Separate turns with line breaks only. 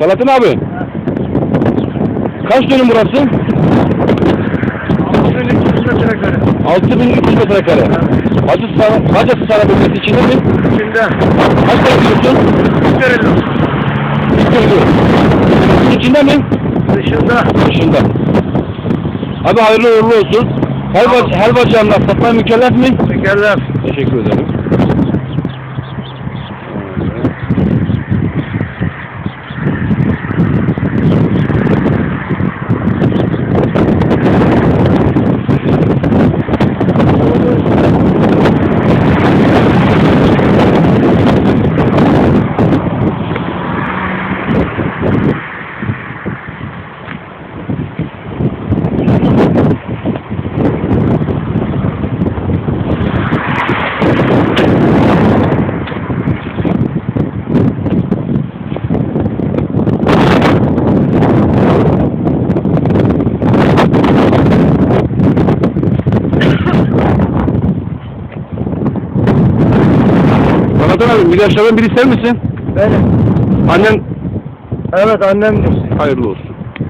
Salatın abi. Kaç dönüm burası?
6300 metrekare.
6300 metrekare. Hacı Sara, Hacı Sara bölgesi içinde mi?
İçinde.
Kaç tane biliyorsun?
Verelim.
İçinde mi?
Dışında.
Dışında. Abi hayırlı uğurlu olsun. Helva, helvacı anlat. Satmaya mükellef mi?
Tekerler.
Teşekkür ederim. Ramazan abi milaçlardan biri ister misin?
Benim.
Annen
Evet annemdir.
hayırlı olsun.